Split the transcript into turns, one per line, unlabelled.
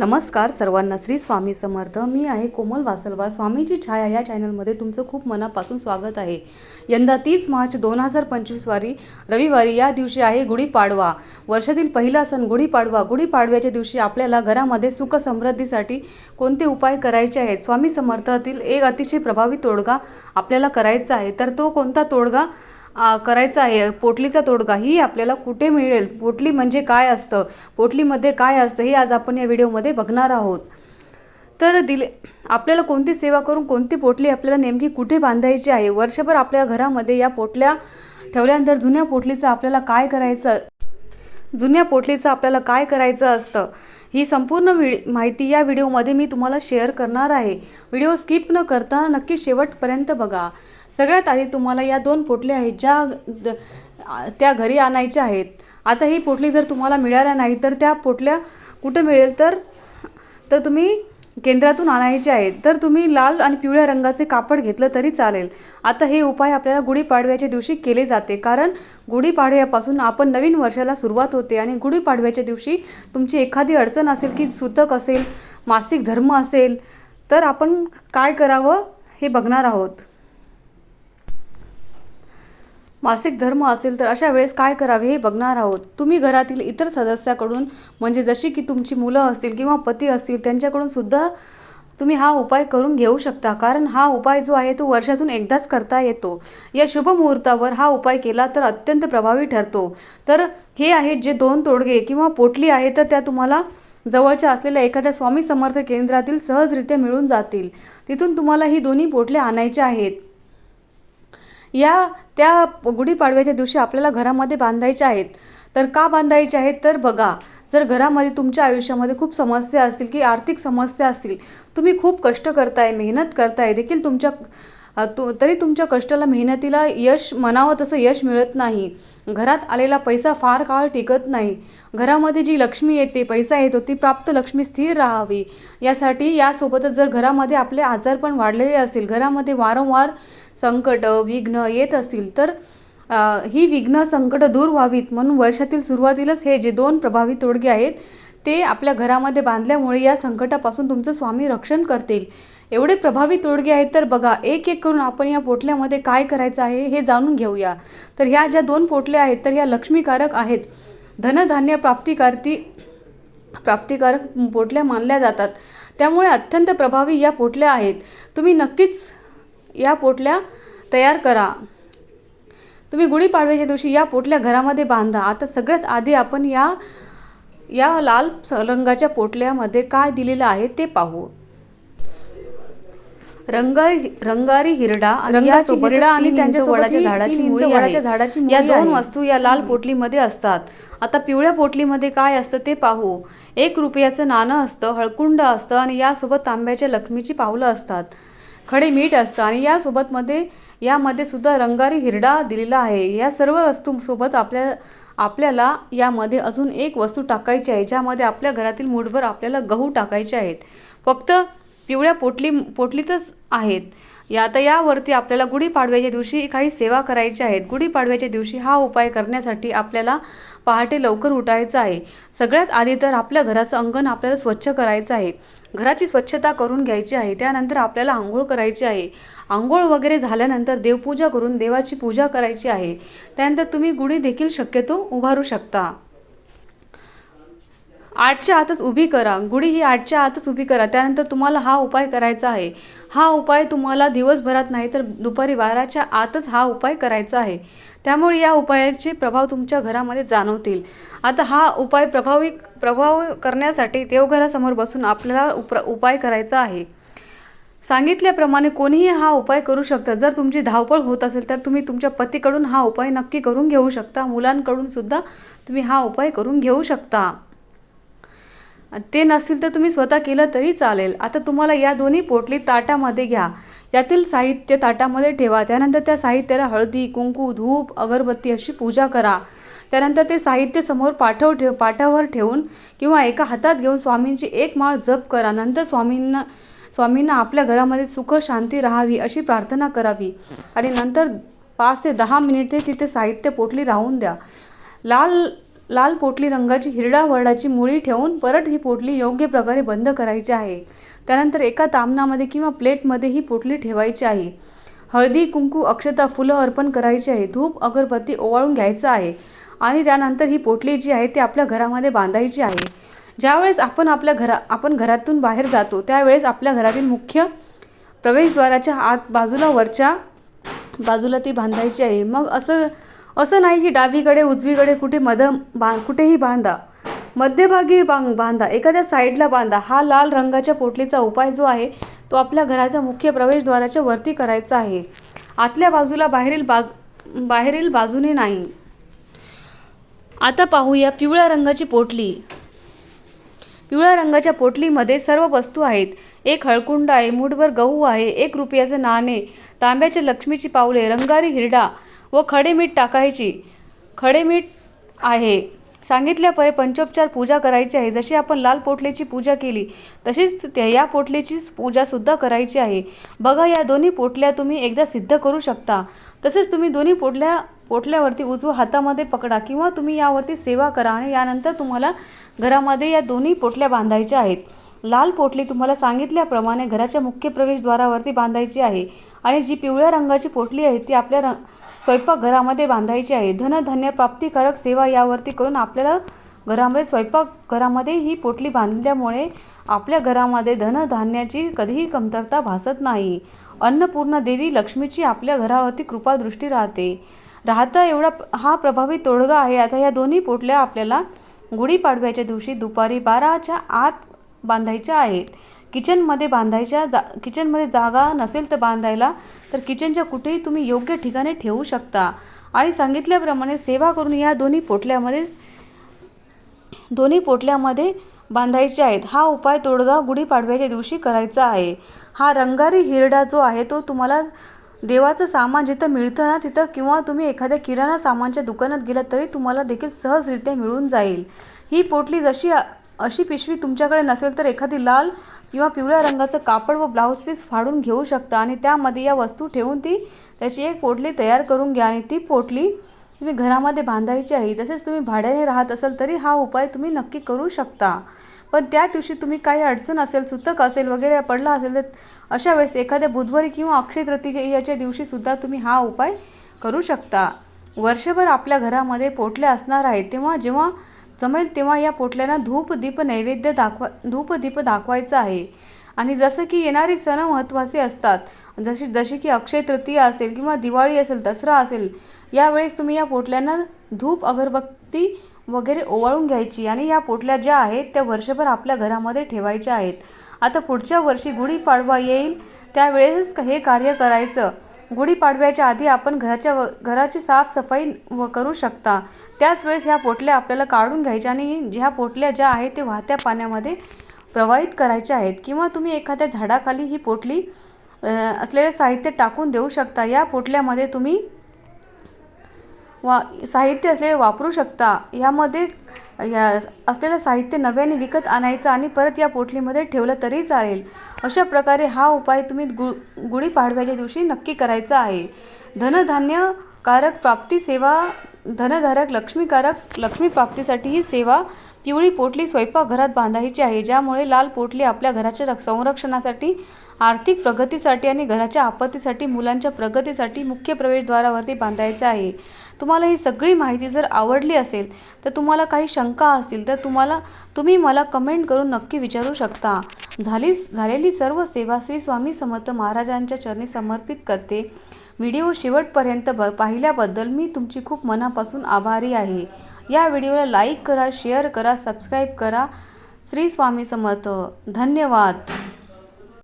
नमस्कार सर्वांना. श्री स्वामी समर्थ. मी आहे कोमल वासलवा स्वामीची छाया या चॅनलमध्ये तुमचं खूप मनापासून स्वागत आहे. यंदा तीस मार्च दोन हजार पंचवीसवारी रविवारी या दिवशी आहे गुढीपाडवा. वर्षातील पहिला सण गुढीपाडवा. गुढीपाडव्याच्या दिवशी आपल्याला घरामध्ये सुख समृद्धीसाठी कोणते उपाय करायचे आहेत? स्वामी समर्थातील एक अतिशय प्रभावी तोडगा आपल्याला करायचा आहे. तर तो कोणता तोडगा? करायचा आहे. पोटलीचा तोडगा ही आपल्याला कुठे मिळेल? पोटली म्हणजे काय असतं? पोटलीमध्ये काय असतं? हे आज आपण या व्हिडिओमध्ये बघणार आहोत. तर दिले आपल्याला कोणती सेवा करून कोणती पोटली आपल्याला नेमकी कुठे बांधायची आहे? वर्षभर आपल्या घरामध्ये या पोटल्या ठेवल्यानंतर जुन्या पोटलीचं आपल्याला काय करायचं? जुन्या पोटलीचं आपल्याला काय करायचं असतं? ही संपूर्ण वि माहिती या व्हिडिओमध्ये मी तुम्हाला शेअर करणार आहे. व्हिडिओ स्किप न करता नक्की शेवटपर्यंत बघा. सगळ्यात आधी तुम्हाला या दोन पोटल्या आहेत ज्या द- त्या घरी आणायच्या आहेत. आता ही पोटली जर तुम्हाला मिळाल्या नाही तर त्या पोटल्या कुठं मिळेल तर? तर तुम्ही केंद्रातून आणायचे आहेत. तर तुम्ही लाल आणि पिवळ्या रंगाचे कापड घेतलं तरी चालेल. आता हे उपाय आपल्याला गुढीपाडव्याच्या दिवशी केले जाते. कारण गुढीपाडव्यापासून आपण नवीन वर्षाला सुरुवात होते आणि गुढीपाडव्याच्या दिवशी तुमची एखादी अडचण असेल की सुतक असेल मासिक धर्म असेल तर आपण काय करावं हे बघणार आहोत. मासिक धर्म असेल तर अशा वेळेस काय करावे हे बघणार आहोत. तुम्ही घरातील इतर सदस्याकडून म्हणजे जशी की तुमची मुलं असतील किंवा पती असतील त्यांच्याकडून सुद्धा तुम्ही हा उपाय करून घेऊ शकता. कारण हा उपाय जो आहे तो वर्षातून एकदाच करता येतो. या शुभ मुहूर्तावर हा उपाय केला तर अत्यंत प्रभावी ठरतो. तर हे आहेत जे दोन तोडगे किंवा पोटली आहे तर त्या तुम्हाला जवळच्या असलेल्या एखाद्या स्वामी समर्थ केंद्रातील सहजरित्या मिळून जातील. तिथून तुम्हाला ही दोन्ही पोटल्या आणायच्या आहेत. या त्या गुढीपाडव्याच्या दिवशी आपल्याला घरामध्ये बांधायच्या आहेत. तर का बांधायच्या आहेत? तर बघा जर घरामध्ये तुमच्या आयुष्यामध्ये खूप समस्या असतील की आर्थिक समस्या असतील तुम्ही खूप कष्ट करताय मेहनत करताय देखील तुमच्या तु तरी तुमच्या कष्टाला मेहनतीला यश म्हणावं तसं यश मिळत नाही. घरात आलेला पैसा फार काळ टिकत नाही. घरामध्ये जी लक्ष्मी येते पैसा येतो ती प्राप्त लक्ष्मी स्थिर राहावी. यासाठी यासोबतच जर घरामध्ये आपले आजार पण वाढलेले असतील घरामध्ये वारंवार संकट विघ्न येत असतील तर आ, ही विघ्न संकट दूर व्हावीत. म्हणून वर्षातील सुरुवातीलाच हे जे दोन प्रभावी तोडगे आहेत ते आपल्या घरामध्ये बांधल्यामुळे या संकटापासून तुमचं स्वामी रक्षण करतील. एवढे प्रभावी तोडगे आहेत तर बघा एक एक करून आपण या पोटल्यामध्ये काय करायचं आहे हे जाणून घेऊया. तर ह्या ज्या दोन पोटल्या आहेत तर ह्या लक्ष्मीकारक आहेत. धनधान्य प्राप्तिकारती प्राप्तिकारक पोटल्या मानल्या जातात. त्यामुळे अत्यंत प्रभावी या पोटल्या आहेत. तुम्ही नक्कीच या पोटल्या तयार करा. तुम्ही गुढीपाडव्याच्या दिवशी या पोटल्या घरामध्ये बांधा. आता सगळ्यात आधी आपण या या लाल स- रंगाच्या पोटल्यामध्ये काय दिलेलं आहे ते पाहू. रंग रंगारी हिरडा
रंगाची हिरडा आणि
वडाच्या
ही
झाडाची
वडाच्या. झाडाची
या दोन. वस्तू या लाल पोटलीमध्ये असतात. आता पिवळ्या पोटलीमध्ये काय असतं ते पाहू. एक रुपयाचं नाणं असतं हळकुंड असतं आणि यासोबत तांब्याच्या लक्ष्मीची पावलं असतात. खडे मीठ असतं आणि यासोबत मध्ये यामध्ये सुद्धा रंगारी हिरडा दिलेला आहे. या सर्व वस्तूंसोबत आपल्या आपल्याला यामध्ये अजून एक वस्तू टाकायची आहे ज्यामध्ये आपल्या घरातील मूठभर आपल्याला गहू टाकायचे आहेत. फक्त पिवळ्या पोटली पोटलीतच आहेत. या आता यावरती आपल्याला गुढीपाडव्याच्या दिवशी काही सेवा करायची आहेत. गुढीपाडव्याच्या दिवशी हा उपाय करण्यासाठी आपल्याला पहाटे लवकर उठायचं आहे. सगळ्यात आधी तर आपल्या घराचं अंगण आपल्याला स्वच्छ करायचं आहे. घराची स्वच्छता करून घ्यायची आहे. त्यानंतर आपल्याला आंघोळ करायची आहे. आंघोळ वगैरे झाल्यानंतर देवपूजा करून देवाची पूजा करायची आहे. त्यानंतर तुम्ही गुढी देखील शक्यतो उभारू शकता. आठच्या आतच उभी करा. गुढी ही आठच्या आतच उभी करा. त्यानंतर तुम्हाला हा उपाय करायचा आहे. हा उपाय तुम्हाला दिवसभरात नाही तर दुपारी बाराच्या आतच हा उपाय करायचा आहे. त्यामुळे या उपायाचे प्रभाव तुमच्या घरामध्ये जाणवतील. आता हा उपाय प्रभावी प्रभाव करण्यासाठी देवघरासमोर बसून आपल्याला उप उपाय करायचा आहे. सांगितल्याप्रमाणे कोणीही हा उपाय करू शकता. जर तुमची धावपळ होत असेल तर तुम्ही तुमच्या पतीकडून हा उपाय नक्की करून घेऊ शकता. मुलांकडून सुद्धा तुम्ही हा उपाय करून घेऊ शकता. ते नसतील तर तुम्ही स्वतः केलं तरी चालेल. आता तुम्हाला या दोन्ही पोटली ताटामध्ये घ्या. यातील साहित्य ताटामध्ये ठेवा. त्यानंतर त्या साहित्याला हळदी कुंकू धूप अगरबत्ती अशी पूजा करा. त्यानंतर ते साहित्य समोर पाठव ठेव पाठावर ठेवून किंवा एका हातात घेऊन स्वामींची एक माळ जप करा. नंतर स्वामींना स्वामींना आपल्या घरामध्ये सुख शांती राहावी अशी प्रार्थना करावी. आणि नंतर पाच ते दहा मिनिटे तिथे साहित्य पोटली राहून द्या. लाल लाल पोटली रंगाची हिरडा वरडाची मुळी ठेवून परत ही पोटली योग्य प्रकारे बंद करायची आहे. त्यानंतर एका तामणामध्ये किंवा प्लेटमध्ये ही पोटली ठेवायची आहे. हळदी कुंकू अक्षता फुलं अर्पण करायची आहे. धूप अगरबत्ती ओवाळून घ्यायचं आहे आणि त्यानंतर ही पोटली जी आहे ती आपल्या घरामध्ये बांधायची आहे. ज्यावेळेस आपण आपल्या घरा आपण घरातून बाहेर जातो त्यावेळेस आपल्या घरातील मुख्य प्रवेशद्वाराच्या आत बाजूला वरच्या बाजूला ती बांधायची आहे. मग असं असं नाही की डावीकडे उजवीकडे कुठे मध बा कुठेही बांधा. मध्यभागी बां बांधा. एखाद्या साईडला बांधा. हा लाल रंगाच्या पोटलीचा उपाय जो आहे तो आपल्या घराच्या मुख्य प्रवेशद्वाराच्या वरती करायचा आहे. आतल्या बाजूला बाहेरील बाज बाहेरील बाजूने नाही. आता पाहूया पिवळ्या रंगाची पोटली. पिवळ्या रंगाच्या पोटलीमध्ये सर्व वस्तू आहेत. एक हळकुंड आहे मूठभर गहू आहे एक रुपयाचे नाणे तांब्याचे लक्ष्मीची पावले रंगारी हिरडा व खडे मीठ टाकायची. खडे मीठ आहे. सांगितल्यापरे पंचोपचार पूजा करायची आहे. जशी आपण लाल पोटलीची पूजा केली तशीच त्या या पोटलीची पूजासुद्धा करायची आहे. बघा या दोन्ही पोटल्या तुम्ही एकदा सिद्ध करू शकता. तसेच तुम्ही दोन्ही पोटल्या पोटल्यावरती उजव्या हातामध्ये पकडा किंवा तुम्ही यावरती सेवा करा आणि यानंतर तुम्हाला घरामध्ये या दोन्ही पोटल्या बांधायच्या आहेत. लाल पोटली तुम्हाला सांगितल्याप्रमाणे घराच्या मुख्य प्रवेशद्वारावरती बांधायची आहे आणि जी पिवळ्या रंगाची पोटली आहे ती आपल्या रंग स्वयंपाकघरामध्ये बांधायची आहे. धनधान्य प्राप्तिकारक सेवा यावरती करून आपल्याला घरामध्ये स्वयंपाकघरामध्ये ही पोटली बांधल्यामुळे आपल्या घरामध्ये धनधान्याची कधीही कमतरता भासत नाही. अन्नपूर्णा देवी लक्ष्मीची आपल्या घरावरती कृपादृष्टी राहते. राहता एवढा हा प्रभावी तोडगा आहे. आता या दोन्ही पोटल्या आपल्याला गुढीपाडव्याच्या दिवशी दुपारी बाराच्या आत बांधायच्या आहेत. किचनमध्ये बांधायच्या जा किचनमध्ये जागा नसेल तर बांधायला तर किचनच्या कुठेही तुम्ही योग्य ठिकाणी ठेवू शकता. आणि सांगितल्याप्रमाणे सेवा करून या दोन्ही पोटल्यामध्येच दोन्ही पोटल्यामध्ये बांधायचे आहेत. हा उपाय तोडगा गुढीपाडव्याच्या दिवशी करायचा आहे. हा रंगारी हिरडा जो आहे तो तुम्हाला देवाचं सामान जिथं मिळतं ना तिथं किंवा तुम्ही एखाद्या किराणा सामानच्या दुकानात गेलात तरी तुम्हाला देखील सहजरित्या मिळून जाईल. ही पोटली जशी अशी पिशवी तुमच्याकडे नसेल तर एखादी लाल किंवा पिवळ्या रंगाचं कापड व ब्लाऊज पीस फाडून घेऊ शकता आणि त्यामध्ये या वस्तू ठेवून ती त्याची एक पोटली तयार करून घ्या आणि ती पोटली तुम्ही घरामध्ये बांधायची आहे. तसेच तुम्ही भाड्याने राहत असाल तरी हा उपाय तुम्ही नक्की करू शकता. पण त्या दिवशी तुम्ही काही अडचण असेल सुतक असेल वगैरे पडला असेल तर अशा वेळेस एखाद्या बुधवारी किंवा अक्षय तृतीच्या याच्या दिवशीसुद्धा तुम्ही हा उपाय करू शकता. वर्षभर आपल्या घरामध्ये पोटल्या असणार आहेत तेव्हा जेव्हा जमेल तेव्हा या पोटल्यांना धूप दीप नैवेद्य दाखवा धूप दीप दाखवायचं आहे. आणि जसं की येणारी सण महत्त्वाचे असतात जशी जशी की अक्षय तृतीया असेल किंवा दिवाळी असेल दसरा असेल यावेळेस तुम्ही या पोटल्यांना धूप अगरबत्ती वगैरे ओवाळून घ्यायची आणि या पोटल्या ज्या आहेत त्या वर्षभर आपल्या घरामध्ये ठेवायच्या आहेत. आता पुढच्या वर्षी गुढीपाडवा येईल त्यावेळेसच हे कार्य करायचं. गुढीपाडव्याच्या आधी आपण घराच्या व घराची साफसफाई व करू शकता. त्याच वेळेस ह्या पोटल्या आपल्याला काढून घ्यायच्या आणि ह्या पोटल्या ज्या आहेत ते वाहत्या पाण्यामध्ये प्रवाहित करायच्या आहेत. किंवा तुम्ही एखाद्या झाडाखाली ही पोटली असलेले साहित्य टाकून देऊ शकता. या पोटल्यामध्ये तुम्ही वा साहित्य असलेले वापरू शकता. यामध्ये या असलेलं साहित्य नव्याने विकत आणायचं आणि परत या पोटलीमध्ये ठेवलं तरी चालेल. अशा प्रकारे हा उपाय तुम्ही गु गुढीपाडव्याच्या दिवशी नक्की करायचा आहे. धनधान्य कारक प्राप्ती सेवा धनधारक लक्ष्मीकारक लक्ष्मी प्राप्तीसाठी ही सेवा पिवळी पोटली स्वयंपाकघरात बांधायची आहे ज्यामुळे लाल पोटली आपल्या घराच्या संरक्षणासाठी आर्थिक प्रगतीसाठी आणि घराच्या आपत्तीसाठी मुलांच्या प्रगतीसाठी मुख्य प्रवेशद्वारावरती बांधायचं आहे. तुम्हाला ही सगळी माहिती जर आवडली असेल तर तुम्हाला काही शंका असतील तर तुम्हाला तुम्ही मला कमेंट करून नक्की विचारू शकता. झाली झालेली सर्व सेवा श्री स्वामी समर्थ महाराजांच्या चरणी समर्पित करते. व्हिडिओ शेवटपर्यंत ब पाहिल्याबद्दल मी तुमची खूप मनापासून आभारी आहे. या व्हिडिओला लाईक करा शेअर करा सबस्क्राईब करा. श्री स्वामी समर्थ. धन्यवाद.